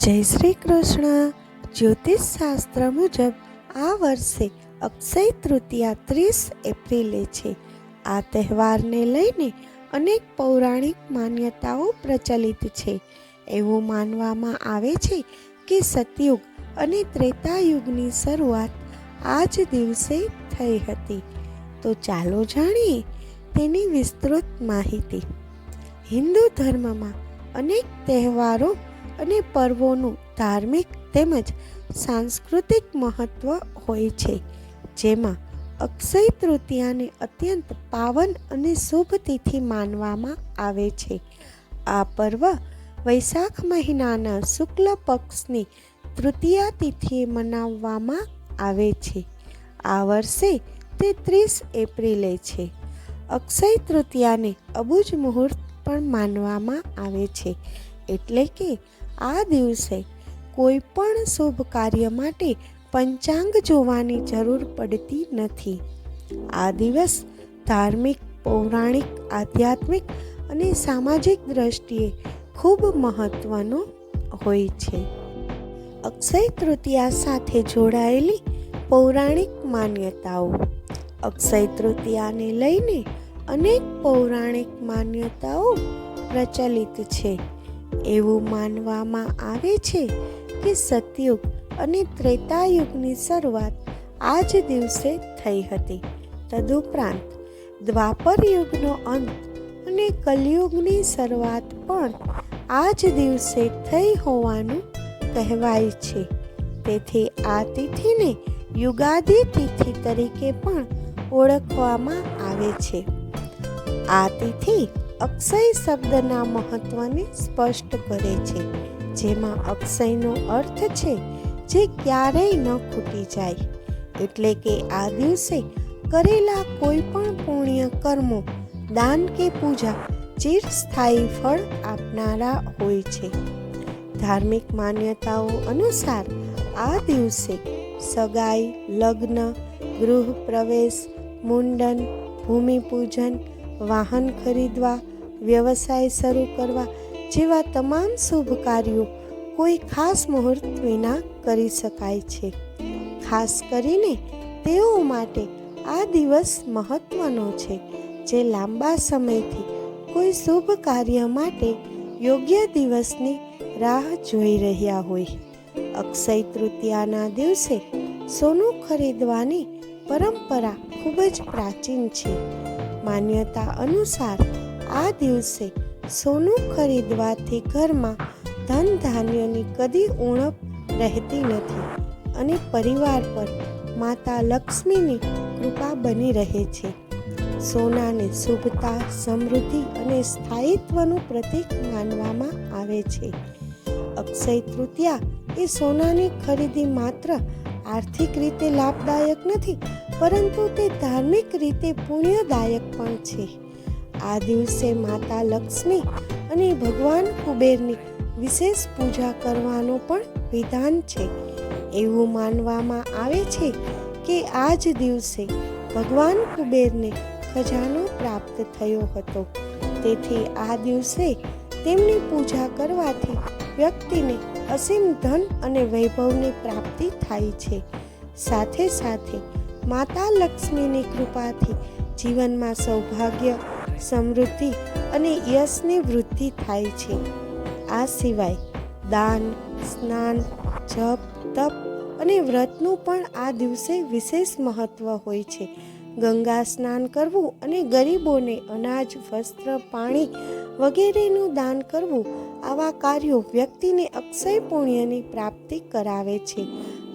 જય શ્રી કૃષ્ણ. જ્યોતિષ શાસ્ત્ર મુજબ આ વર્ષે અક્ષય તૃતીયા ત્રીસ એપ્રિલે છે. આ તહેવારને લઈને અનેક પૌરાણિક માન્યતાઓ પ્રચલિત છે. એવું માનવામાં આવે છે કે સતયુગ અને ત્રેતાયુગની શરૂઆત આ જ દિવસે થઈ હતી. તો ચાલો જાણીએ તેની વિસ્તૃત માહિતી. હિન્દુ ધર્મમાં અનેક તહેવારો અને પર્વોનું ધાર્મિક તેમજ સાંસ્કૃતિક મહત્વ હોય છે, જેમાં અક્ષય તૃતીયાને અત્યંત પાવન અને શુભ તિથિ માનવામાં આવે છે. આ પર્વ વૈશાખ મહિનાના શુક્લ પક્ષની તૃતીયા તિથિએ મનાવવામાં આવે છે. આ વર્ષે તે ત્રીસ એપ્રિલે છે. અક્ષય તૃતીયાને અબુજ મુહૂર્ત પણ માનવામાં આવે છે, એટલે કે આ દિવસે કોઈ પણ શુભ કાર્ય માટે પંચાંગ જોવાની જરૂર પડતી નથી. આ દિવસ ધાર્મિક, પૌરાણિક, આધ્યાત્મિક અને સામાજિક દ્રષ્ટિએ ખૂબ મહત્વનો હોય છે. અક્ષય તૃતીયા સાથે જોડાયેલી પૌરાણિક માન્યતાઓ. અક્ષય તૃતીયાને લઈને અનેક પૌરાણિક માન્યતાઓ પ્રચલિત છે. એવું માનવામાં આવે છે કે સતયુગ અને ત્રેતાયુગની શરૂઆત આ જ દિવસે થઈ હતી. તદુપરાંત દ્વાપર યુગનો અંત અને કલયુગની શરૂઆત પણ આ જ દિવસે થઈ હોવાનું કહેવાય છે. તેથી આ તિથિને યુગાદી તિથિ તરીકે પણ ઓળખવામાં આવે છે. આ તિથિ અક્ષય શબ્દના મહત્વને સ્પષ્ટ કરે છે, જેમાં અક્ષયનો અર્થ છે જે ક્યારેય ન ખૂટી જાય. એટલે કે આ દિવસે કરેલા કોઈ પણ પુણ્ય કર્મો, દાન કે પૂજા ચિરસ્થાયી ફળ આપનારા હોય છે. ધાર્મિક માન્યતાઓ અનુસાર આ દિવસે સગાઈ, લગ્ન, ગૃહ પ્રવેશ, મુંડન, ભૂમિપૂજન વાહન ખરીદવા, વ્યવસાય શરૂ કરવા જેવા તમામ શુભ કાર્યો કોઈ ખાસ મુહૂર્ત વિના કરી શકાય છે. ખાસ કરીને તેઓ માટે આ દિવસ મહત્વનો છે જે લાંબા સમયથી કોઈ શુભ કાર્ય માટે યોગ્ય દિવસની રાહ જોઈ રહ્યા હોય. અક્ષય તૃતીયાના દિવસે સોનું ખરીદવાની પરંપરા ખૂબ જ પ્રાચીન છે. માન્યતા અનુસાર આ દિવસે સોનું ખરીદવાથી ઘરમાં ધન ધાન્યની કદી ઉણપ રહેતી નથી અને પરિવાર પર માતા લક્ષ્મીની કૃપા બની રહે છે. સોનાને શુભતા, સમૃદ્ધિ અને સ્થાયિત્વનું પ્રતીક માનવામાં આવે છે. અક્ષય તૃતીયા એ સોનાની ખરીદી માત્ર આર્થિક રીતે લાભદાયક નથી પરંતુ તે ધાર્મિક રીતે પુણ્યદાયક પણ છે. આ દિવસે માતા લક્ષ્મી અને ભગવાન કુબેરની વિશેષ પૂજા કરવાનો પણ વિધાન છે. એવું માનવામાં આવે છે કે આ જ દિવસે ભગવાન કુબેરને ખજાનો પ્રાપ્ત થયો હતો. તેથી આ દિવસે તેમની પૂજા કરવાથી વ્યક્તિને અસીમ ધન અને વૈભવની પ્રાપ્તિ થાય છે. સાથે સાથે માતા લક્ષ્મીની કૃપાથી જીવનમાં સૌભાગ્ય, સમૃદ્ધિ અને યશની વૃદ્ધિ થાય છે. આ સિવાય દાન, સ્નાન, જપ, તપ અને વ્રતનું પણ આ દિવસે વિશેષ મહત્વ હોય છે. ગંગા સ્નાન કરવું અને ગરીબોને અનાજ, વસ્ત્ર, પાણી વગેરેનું દાન કરવું આવા કાર્યો વ્યક્તિને અક્ષય પુણ્યની પ્રાપ્તિ કરાવે છે.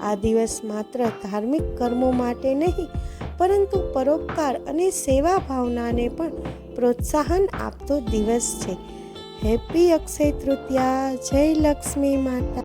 આ દિવસ માત્ર ધાર્મિક કર્મો માટે નહીં, પરંતુ પરોપકાર અને સેવા ભાવનાને પણ પ્રોત્સાહન આપતો દિવસ છે. હેપી અક્ષય તૃતીયા, જય લક્ષ્મી માતા.